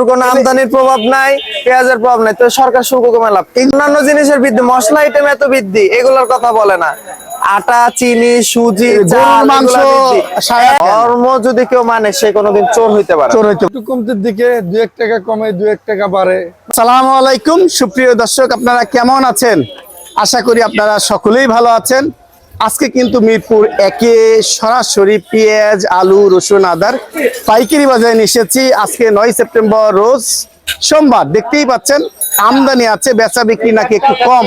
আলুর কোনো আমদানির প্রভাব নাই পেঁয়াজের প্রভাব নাই। তো সরকার শুল্ক কমে লাভ। অন্যান্য জিনিসের বৃদ্ধি মশলা আইটেম এত বৃদ্ধি এগুলোর কথা বলে না। আটা চিনি সুজি মাংস? ধর্ম যদি কেউ মানে সে কোনোদিন চোর হইতে পারে চোর হইতে কমতির দিকে দু এক টাকা কমে দু এক টাকা বাড়ে। সালাম আলাইকুম সুপ্রিয় দর্শক আপনারা কেমন আছেন? আশা করি আপনারা সকলেই ভালো আছেন। আজকে কিন্তু মিরপুর একে সরাসরি পেঁয়াজ, আলু, রসুন, আদার পাইকারি বাজারে এসেছি। আজকে নয় সেপ্টেম্বর রোজ সোমবার, দেখতেই পাচ্ছেন, আমদানি আছে, বেচা বিক্রি নাকি একটু কম।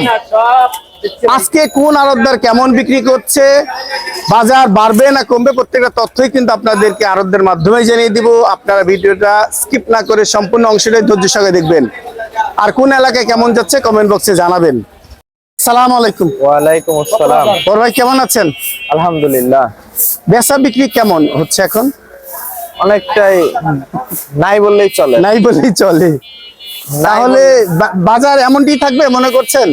আজকে কোন আড়তদার কেমন বিক্রি করছে, বাজার বাড়বে না কমবে, প্রত্যেকটা তথ্যই কিন্তু আপনাদেরকে আড়তদের মাধ্যমে জানিয়ে দিব। আপনারা ভিডিওটা স্কিপ না করে সম্পূর্ণ অংশটাই ধৈর্য সঙ্গে দেখবেন। আর কোন এলাকায় কেমন যাচ্ছে, কমেন্ট বক্সে জানাবেন। সালাম আলাইকুম। ওয়ালাইকুম আসসালাম। বড় ভাই কেমন আছেন? আলহামদুলিল্লাহ। বেচা বিক্রি কেমন হচ্ছে এখন? অনেকটাই নাই বললেই চলে। নাই বলেই চলে। তাহলে বাজার এমনটি থাকবে মনে করছেন?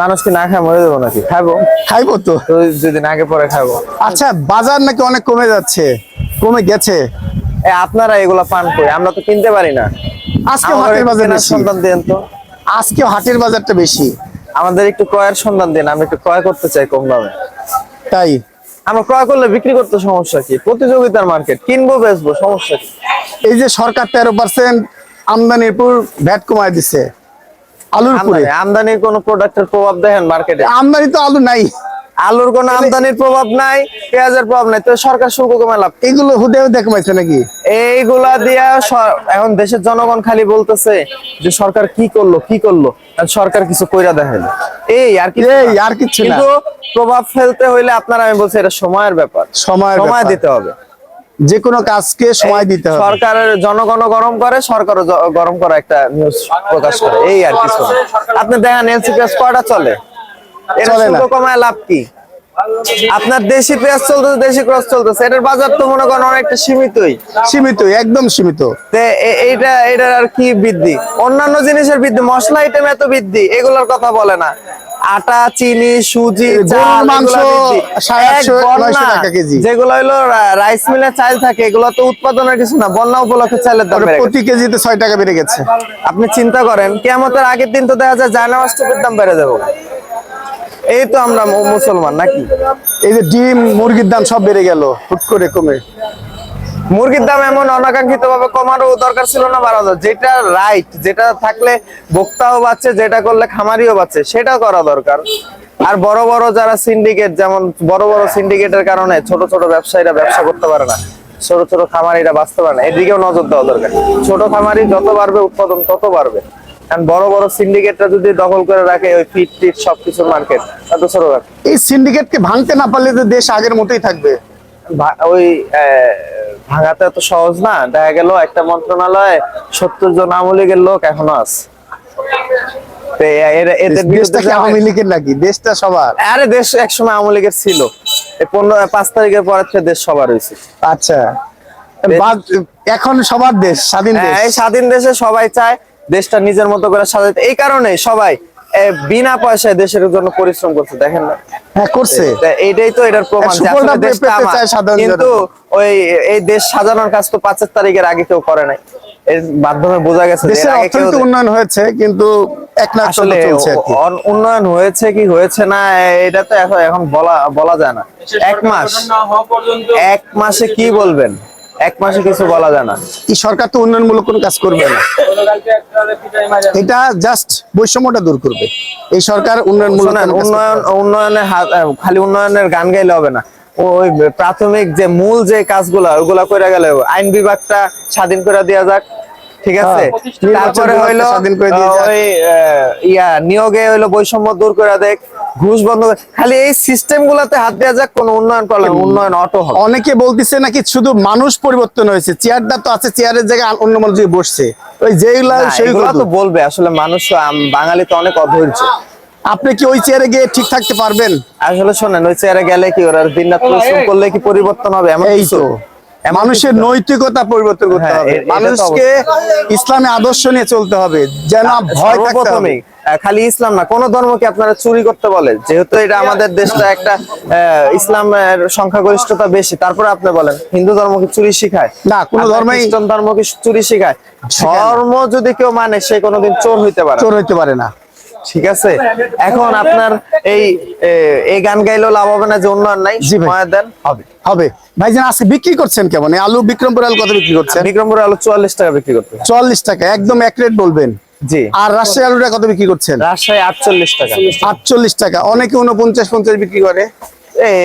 মানুষ কি না খায় মরে দেবো নাকি? খাব খাইবো তো। দুদিন আগে পরে খাব আচ্ছা বাজার নাকি অনেক কমে যাচ্ছে? কমে গেছে? আপনারা এগুলা পান করি আমরা তো কিনতে পারি না। আজকে হাটের বাজার সন্ধান দেন তো। আজকে হাটের বাজারটা বেশি। আমাদের একটু ক্রয়ের সন্ধান দিন আমি একটু ক্রয় করতে চাই কম দামে। তাই? আমরা ক্রয় করলে বিক্রি করতে সমস্যা কি? প্রতিযোগিতার মার্কেট কিনবো বেচবো সমস্যা কি? এই যে সরকার তেরো পার্সেন্ট আমদানির উপর ভ্যাট কমায় দিছে আলুর আমদানি- আমদানির কোনো প্রোডাক্টের প্রভাব দেখেন মার্কেটে আমদানি তো আলু নাই। আলুর কোনো আমদানির প্রভাব নাই পেঁয়াজের প্রভাব নাই তো সরকার শুল্ক কমে লাভ? এগুলো হুদে হুদে কমাইছে নাকি? এইগুলা দিয়া এখন দেশের জনগণ খালি বলতেছে যে সরকার কি করল কি করল সরকার কিছু কইরা দেখেন। এই আর কি এই, আর কিচ্ছু না। কিন্তু প্রভাব ফেলতে হইলে আপনারা আমি বলছি এটা সময়ের ব্যাপার। সময়ের সময় দিতে হবে। যে কোনো কাজকে সময় দিতে হবে। সরকারের জনগণও গরম করে সরকারও গরম করা একটা নিউজ প্রকাশ করে। এই আর কিছু আপনি দেখেন এলসি পেঁয়াজ কয়টা চলে। কমায় লাভ কি? আপনার দেশি পেঁয়াজ চলতেছে দেশি ক্রস চলতেছে। এটার বাজার তো মনে করেন অনেকটা সীমিতই। সীমিত একদম সীমিত। এইটা এটার আর কি বৃদ্ধি? অন্যান্য জিনিসের বৃদ্ধি মশলা আইটেম এত বৃদ্ধি এগুলোর কথা বলে না। আটা চিনি সুজি মাংস। যেগুলো হলো রাইস মিলের চাল থাকে এগুলো তো উৎপাদনের কিছু না বন্যা উপলক্ষে চালের দাম। প্রতি কেজিতে ছয় টাকা বেড়ে গেছে। আপনি চিন্তা করেন কেমতের আগের দিন তো দেখা যায় জায়নামাজ টুপির দাম বেড়ে যাব। এই তো আমরা মুসলমান নাকি? এই যে ডিম, মুরগির দাম সব বেড়ে গেল, হুট করে কমে। মুরগির দাম এমন অনাকাঙ্ক্ষিত ভাবে কমারও দরকার ছিল না বাড়ানো যেটা রাইট যেটা থাকলে ভোক্তাও বাঁচছে যেটা করলে খামারিও বাঁচছে সেটা করা দরকার। আর বড় বড় যারা সিন্ডিকেট যেমন বড় বড় সিন্ডিকেটের কারণে ছোট ছোট ব্যবসায়ীরা ব্যবসা করতে পারে না। ছোট ছোট খামারিরা বাঁচতে পারে না। এদিকেও নজর দেওয়া দরকার। ছোট খামারি যত বাড়বে, উৎপাদন তত বাড়বে। কারণ বড় বড় সিন্ডিকেটরা যদি দখল করে রাখে ওই ফিট টিট সবকিছুর মার্কেট রাখে এই সিন্ডিকেটকে ভাঙতে না পারলে তো দেশ আগের মতোই থাকবে। ওই ভাঙাতে এত সহজ না। দেখা গেল একটা মন্ত্রণালয়ে সত্তর জন আওয়ামী লীগের লোক এখনও আছে। দেশটা সবার? আরে দেশ একসময় আওয়ামী লীগের ছিল। পনেরো পাঁচ তারিখের পরে দেশ সবার হয়েছে। আচ্ছা। এখন সবার দেশ স্বাধীন দেশ। হ্যাঁ, এই স্বাধীন দেশে সবাই চায় দেশটা নিজের মতো করে সাজাতে এই কারণে সবাই বিনা পয়সায় দেশের জন্য পরিশ্রম করছে দেখেন না? হ্যাঁ করছে। এইটাই তো এটার প্রমাণ যে সুফলটা দেশটা পেতে সাধারণ কিন্তু ওই এই দেশ সাজানোর কাজ তো পাঁচের তারিখের আগে কেউ করে নাই। এর মাধ্যমে বোঝা গেছে যে দেশের আগে কেউ অর্থনৈতিক উন্নয়ন হয়েছে কিন্তু এক লাখ আসলে চলছে আর উন্নয়ন হয়েছে কি হয়েছে না এটা তো এখন এখন বলা বলা যায় না। এক মাস। এক মাসে কি বলবেন? এক মাসে কিছু বলা যায় না। এই সরকার তো উন্নয়নমূলক কোনো কাজ করবে না। এটা জাস্ট বৈষম্যটা দূর করবে। এই সরকার উন্নয়নমূলক উন্নয়ন। উন্নয়নের খালি উন্নয়নের গান গাইলে হবে না। ওই প্রাথমিক যে মূল যে কাজগুলা ওগুলা করে গেলে আইন বিভাগটা স্বাধীন করে দেওয়া যাক। ঠিক আছে? হ্যাঁ, তারপরে হইল ইয়া নিয়োগে হইল বৈষম্য দূর করে দেখ ঘুষ বন্ধ খালি এই সিস্টেম গুলাতে হাত দেওয়া যাক কোনো উন্নয়ন করলে উন্নয়ন অটো হবে। অনেকে বলতেছে নাকি শুধু মানুষ পরিবর্তন হয়েছে চেয়ারটা তো আছে চেয়ারের জায়গায় অন্য মানুষ বসছে। ওই যেগুলা সেইগুলো তো। বলবে আসলে মানুষ বাঙালি তো অনেক অধৈর্য। আপনি কি ওই চেয়ারে গিয়ে ঠিক থাকতে পারবেন? আসলে শোনেন ওই চেয়ারে গেলে কি ওরা দিন রাত পরিশ্রম করলে কি পরিবর্তন হবে এমন এই কিছু? মানুষের নৈতিকতা পরিবর্তন করতে হ্যাঁ, হবে। মানুষকে ইসলামী আদর্শ নিয়ে চলতে হবে যেন ভয় হবে। সর্বপ্রথমেই আহ, খালি ইসলাম না কোন ধর্মকে আপনারা চুরি করতে বলে যেহেতু এটা আমাদের দেশটা একটা আহ, ইসলামের সংখ্যাগরিষ্ঠতা বেশি তারপরে আপনি বলেন হিন্দু ধর্মকে চুরি শিখায়? না, কোনো ধর্মেই- খ্রিস্টান ধর্মকে চুরি শিখায়? ধর্ম যদি কেউ মানে সে কোনোদিন চোর হইতে পারে চোর হইতে পারে না। ঠিক আছে? এখন আপনার এই এই গান গাইলেও লাভ হবে না যে উন্নয়ন নাই। জি দেন। হবে। হবে। ভাইজান আজকে বিক্রি করছেন কেমন? আলু বিক্রমপুর আলু কত বিক্রি করছেন? বিক্রমপুরে আলু চুয়াল্লিশ টাকা বিক্রি করতে চুয়াল্লিশ টাকা একদম এক রেট বলবেন। জি। আর রাজশাহী আলুটা কত বিক্রি করছেন? রাজশাহী আটচল্লিশ টাকা। আটচল্লিশ টাকা। অনেকে উনপঞ্চাশ পঞ্চাশ বিক্রি করে।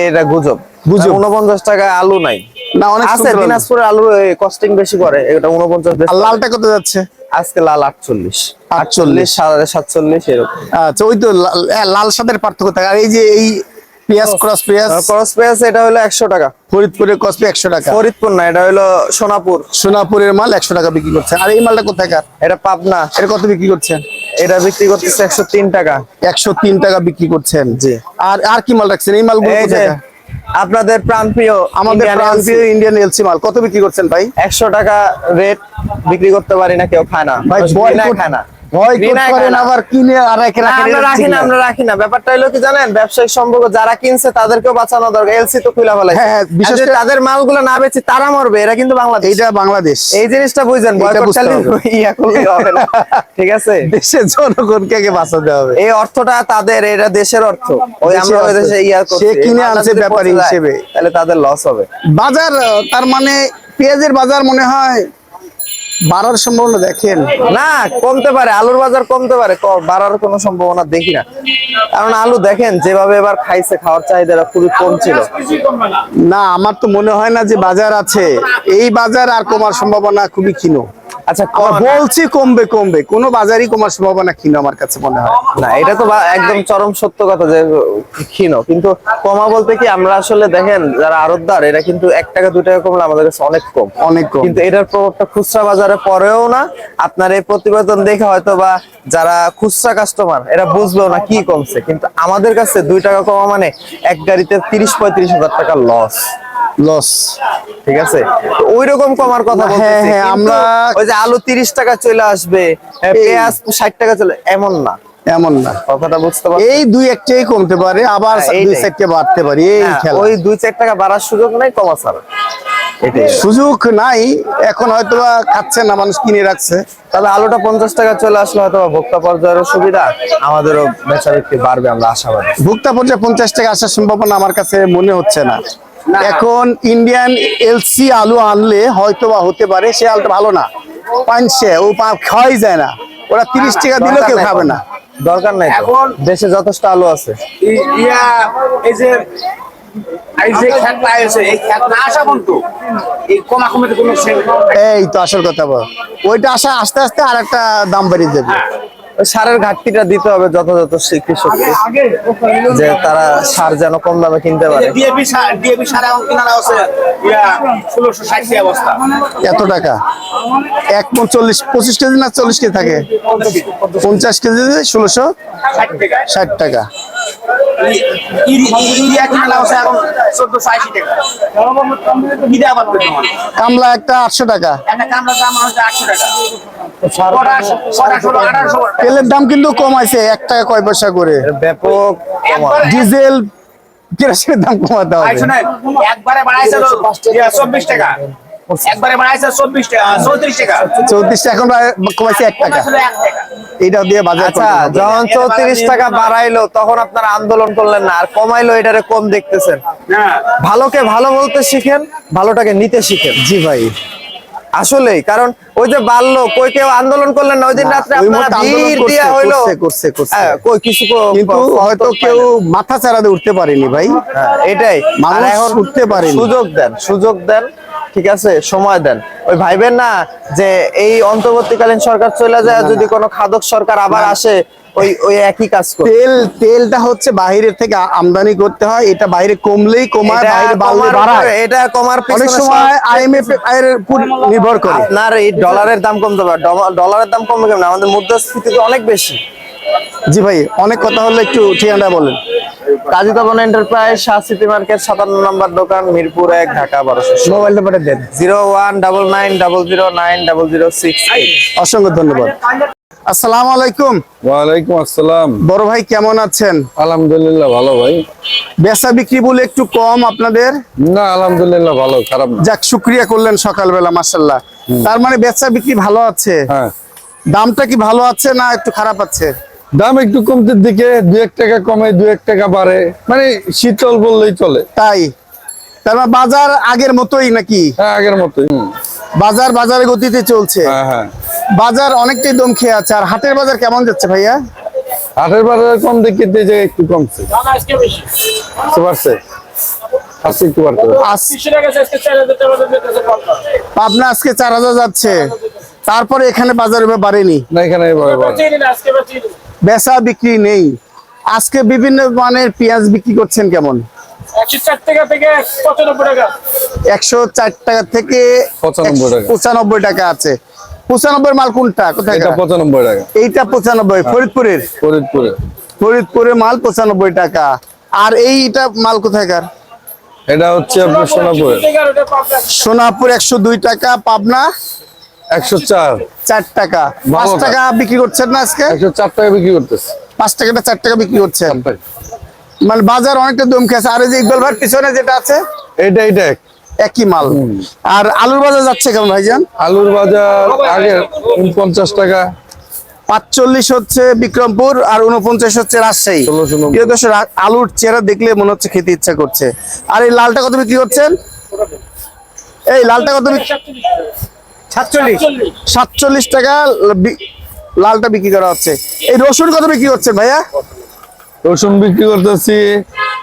এটা গুজব। গুজব। উনপঞ্চাশ টাকা আলু নাই। না অনেক আছে আলু। দিনাজপুরের আলু কস্টিং বেশি করে এটা উনপঞ্চাশ লালটা কত যাচ্ছে? আজকে লাল আটচল্লিশ। আটচল্লিশ। সাড়ে সাতচল্লিশ এরকম। আচ্ছা ওই তো লাল- সাদের পার্থক্য থাকে। আর এই যে এই পেঁয়াজ ক্রস পেঁয়াজ? ক্রস পেঁয়াজ এটা হলো একশো টাকা। ফরিদপুরের একশো টাকা। ফরিদপুর না এটা হলো সোনাপুর। সোনাপুরের মাল একশো টাকা বিক্রি করছেন আর এই মালটা কোথাকার এটা পাবনা। এটা কত বিক্রি করছেন? এটা বিক্রি করতেছে একশো তিন টাকা। একশো তিন টাকা বিক্রি করছেন। জি। আর আর কি মাল রাখছেন? এই মালগুলো কোথাকার? আপনাদের প্রাণপ্রিয় আমাদের প্রাণপ্রিয় ইন্ডিয়ান এলসি মাল। কত বিক্রি করছেন ভাই? একশো টাকা রেট বিক্রি করতে পারি না কেউ খায় না। ভাই বয়কট খায় না। না। এটা যারা কিনছে তাদেরকেও বাঁচানো দরকার এলসি তো খুলে ফেলাই বিশেষ করে- তাদের মালগুলো বেচে তারা মরবে এরা কিন্তু বাংলাদেশ। এইটা বাংলাদেশ। এই জিনিসটা ঠিক আছে? দেশের জনগণকে আগে বাঁচাতে হবে। এই অর্থটা তাদের এটা দেশের অর্থ। ওই আমরা ওই দেশে ইয়া করছি কিনে আনছে ব্যাপারী হিসেবে। তাহলে তাদের লস হবে। বাজার তার মানে পেঁয়াজের বাজার মনে হয় বাড়ার সম্ভাবনা দেখেন? না কমতে পারে আলুর বাজার কমতে পারে বাড়ার কোনো সম্ভাবনা দেখি না। কারণ আলু দেখেন যেভাবে এবার খাইছে খাওয়ার চাহিদাটা খুবই কম ছিল। না আমার তো মনে হয় না যে বাজার আছে। এই বাজার আর কমার সম্ভাবনা খুবই ক্ষীণ। আচ্ছা আমরা বলছি কমবে কমবে। কোনো বাজারই কমার সম্ভাবনা ক্ষীণ আমার কাছে মনে হয়। না এটা তো বা- একদম চরম সত্য কথা যে ক্ষীণ। কিন্তু কমা বলতে কি আমরা আসলে দেখেন যারা আরতদার এরা কিন্তু এক টাকা দুই টাকা কমলে আমাদের কাছে অনেক কম। অনেক কম। কিন্তু এটার প্রভাবটা খুচরা বাজারে পরেও না। আপনার এই প্রতিবেদন দেখে হয়তো বা যারা খুচরা কাস্টমার এরা বুঝলো না কি কমছে। কিন্তু আমাদের কাছে দুই টাকা কমা মানে এক গাড়িতে তিরিশ পঁয়ত্রিশ হাজার টাকা লস লস ঠিক আছে? ওই রকম কমার কথা হ্যাঁ, হ্যাঁ, আমরা- ওই যে আলু তিরিশ টাকা চলে আসবে হ্যাঁ, পেঁয়াজ ষাট টাকা চলে এমন না। এমন না। কথাটা বুঝতে পারছি এই দুই একটাই কমতে পারে আবার হ্যাঁ, দুই। চারটে বাড়তে পারে এই হ্যাঁ, খেলা। ওই দুই চার টাকা বাড়ার সুযোগ নাই কমা ছাড়া। সুযোগ নাই এখন হয়তো খাচ্ছে না মানুষ কিনে রাখছে। তবে আলুটা পঞ্চাশ টাকা চলে আসলে হয়তো ভোক্তা পর্যায়েরও সুবিধা আমাদেরও বেচা বিক্রি বাড়বে আমরা আশাবাদী। ভুক্তা পর্যায়ে পঞ্চাশ টাকা আসার সম্ভাবনা আমার কাছে মনে হচ্ছে না। এখন ইন্ডিয়ান এলসি আলু আনলে হয়তো বা হতে পারে সে আলুটা ভালো না। পানছে ও পা- খাওয়াই যায় না। ওরা তিরিশ টাকা দিলেও কেউ খাবে না। দরকার নাই এখন- দেশে যথেষ্ট আলু আছে। ইয়া এই যে এই তো আসল কথা বল। ওইটা আসা আস্তে আস্তে আর একটা দাম বাড়িয়ে দেবে। ওই সারের ঘাটতিটা দিতে হবে যথাযথ কৃষককে যে তারা সার যেন কম দামে কিনতে পারে। ডিএপি সার ডিএপি সার এখন কিনারা আছে ইয়া ষোলোশো ষাট টাকা অবস্থা এত টাকা? এক পঞ্চল্লিশ চল্লিশ পঁচিশ কেজি না চল্লিশ কেজি থাকে? পঞ্চাশ কেজি। ষোলোশো ষাট টাকা। কামলা একটা আটশো টাকা। তেলের দাম কিন্তু কমাইছে এক টাকা কয় পয়সা করে। ব্যাপক একবারে ডিজেল কেরোসিনের দাম কমাতে হবে। একবারে বাড়াইছে চব্বিশ টাকা। একবারে বাড়াইছে টাকা টাকা। টাকা এখন কমাইছে টাকা। দিয়ে বাজার আচ্ছা যখন চৌত্রিশ টাকা বাড়াইলো তখন আপনারা আন্দোলন করলেন না আর কমাইলো এটারে কম দেখতেছেন। না। ভালোকে ভালো বলতে শিখেন ভালোটাকে নিতে শিখেন। জি ভাই। আসলেই কারণ ওই যে বাড়লো কই কেউ আন্দোলন করলেন না ওই দিন রাত্রে ওই আপনারা মুহূর্তে আন্দোলন ভিড় করছে, দিয়া হইল। করছে, করছে, করছে। হ্যাঁ, কই কিছু কিন্তু হয়তো কেউ মাথা চারাতে উঠতে পারেনি ভাই। হ্যাঁ, এটাই। মানুষ উঠতে পারেনি। সুযোগ দেন সুযোগ দেন। ঠিক আছে? সময় দেন। ওই ভাইবেন না যে এই অন্তর্বর্তীকালীন সরকার চলে যায় যদি কোনো খাদক সরকার আবার আসে ওই ওই একই কাজ করে। তেল তেলটা হচ্ছে বাইরের থেকে আমদানি করতে হয়। এটা বাইরে কমলেই কমায় এটা বাইরে বাড়লে কমার বাড়ায়। উপরে- এটা কমার অনেক পিছনে সময় আইএমএফ এর উপর নির্ভর করে। আপনার এই ডলারের দাম কমতে পারে। ডলারের দাম কমবে কেমন? আমাদের মুদ্রাস্ফীতি তো অনেক বেশি। জি ভাই অনেক কথা হলে একটু ঠিকানা বলেন। কাজী তপন এন্টারপ্রাইজ মার্কেট সাতান্ন নম্বর দোকান মিরপুর এক ঢাকা বারোশো মোবাইল নাম্বারটা দেন। Zero one double nine double zero nine double zero six অসংখ্য ধন্যবাদ। আসসালামু আলাইকুম। ওয়ালাইকুম আসসালাম। বড় ভাই কেমন আছেন? আলহামদুলিল্লাহ ভালো ভাই। বেচা বিক্রি বলে একটু কম আপনাদের? না আলহামদুলিল্লাহ ভালো খারাপ না। যাক শুক্রিয়া করলেন সকালবেলা মাসাল্লাহ তার মানে বেচা বিক্রি ভালো আছে? হ্যাঁ। দামটা কি ভালো আছে না একটু খারাপ আছে? দাম একটু কমতির দিকে দু এক টাকা কমে দু এক টাকা বাড়ে। মানে শীতল বললেই চলে। তাই? তার মানে বাজার আগের মতোই নাকি? হ্যাঁ আগের মতোই। বাজার বাজারের গতিতে চলছে। হ্যাঁ হ্যাঁ। বাজার অনেকটাই দম খেয়ে আছে আর হাটের বাজার কেমন যাচ্ছে ভাইয়া? হাটের বাজার কম দেখে যে একটু কমছে। পারছে? আজকে পাবনা চার হাজার যাচ্ছে। তারপরে এখানে বাজার বাড়েনি। না এখানে। বেচা বিক্রি নেই। আজকে বিভিন্ন মানের পেঁয়াজ বিক্রি করছেন কেমন? একশো চার টাকা থেকে পঁচানব্বই টাকা। আছে। পঁচানব্বই মাল কোনটা? কোথায় পঁচানব্বই টাকা। এইটা পঁচানব্বই ফরিদপুরের? ফরিদপুরে ফরিদপুরের মাল পঁচানব্বই টাকা। আর এইটা মাল কোথায়কার এটা হচ্ছে আপনার সোনাপুরে সোনাপুর একশো দুই টাকা পাবনা একশো চার। চার টাকা। পাঁচ টাকা বিক্রি করছেন না আজকে? টাকা বিক্রি করতেছে। টাকাটা টাকা বিক্রি করছেন? মানে বাজার অনেকটা দম খেয়েছে আর এই যে ইকবাল পিছনে যেটা আছে এক। একই মাল। আর আলুর বাজার যাচ্ছে কেমন ভাইজান? আলুর বাজার আগে টাকা। পাঁচচল্লিশ হচ্ছে বিক্রমপুর আর উনপঞ্চাশ হচ্ছে রাজশাহী। ষোলোশো প্রিয় দর্শক, আলুর চেহারা দেখলে মনে হচ্ছে খেতে ইচ্ছা করছে। আর এই লালটা কত বিক্রি করছেন? এই লালটা কত সাতচল্লিশ। সাতচল্লিশ। টাকা লালটা বিক্রি করা হচ্ছে। এই রসুন কত বিক্রি করছেন ভাইয়া? রসুন বিক্রি করতেছি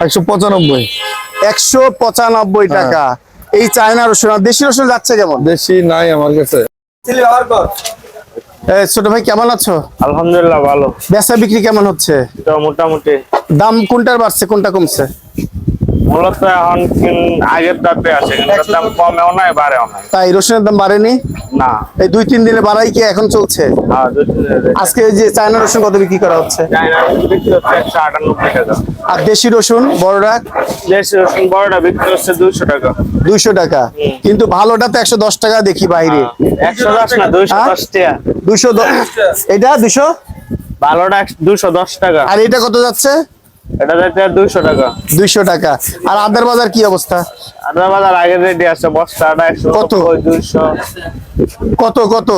একশো পঁচানব্বই। একশো পঁচানব্বই টাকা। এই চায়না রসুন আর দেশি রসুন যাচ্ছে কেমন? বেশি নাই আমার কাছে। ছোট ভাই কেমন আছো? আলহামদুলিল্লাহ ভালো। বেচা বিক্রি কেমন হচ্ছে? মোটামুটি। দাম কোনটার বাড়ছে কোনটা কমছে? মূলত এখন আগের দাপে আছে কিন্তু দাম কমেও নাই বাড়েও নাই। তাই রসুনের দাম বাড়েনি? না। এই দুই তিন দিনে বাড়াই কি এখন চলছে? হ্যাঁ আজকে যে চায়না রসুন কত বিক্রি করা হচ্ছে? আর দেশি রসুন বড়টা দেশি রসুন বড়টা বিক্রি হচ্ছে দুশো টাকা। দুইশো টাকা। কিন্তু ভালোটা তো একশো দশ টাকা দেখি বাইরে। একশো দশ না দুশো হ্যাঁ? দশ টাকা। দুইশো দশ এটা দুশো ভালোটা দুশো দশ টাকা। আর এটা কত যাচ্ছে? এটা যাচ্ছে টাকা। দুইশো টাকা। আর আদার বাজার কি অবস্থা? আদার বাজার আগের রেডি আছে বস্তাটা একশো কত? দুইশো। কত কত?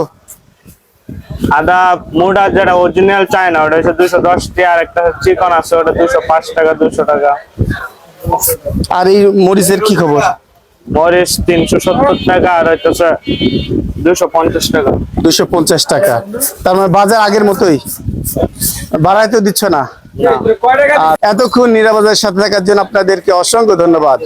আদা মোটা যেটা অরিজিনাল ওটা হচ্ছে টাকা আর একটা চিকন আছে ওটা দুশো পাঁচ টাকা দুশো টাকা। আর এই মরিচের কি খবর? মরিচ তিনশো সত্তর টাকা আর হচ্ছে দুশো পঞ্চাশ টাকা। দুশো পঞ্চাশ টাকা। তার মানে বাজার আগের মতোই? বাড়াই তো দিচ্ছ না? এতক্ষণ নিরাপদের সাথে থাকার জন্য আপনাদেরকে অসংখ্য ধন্যবাদ।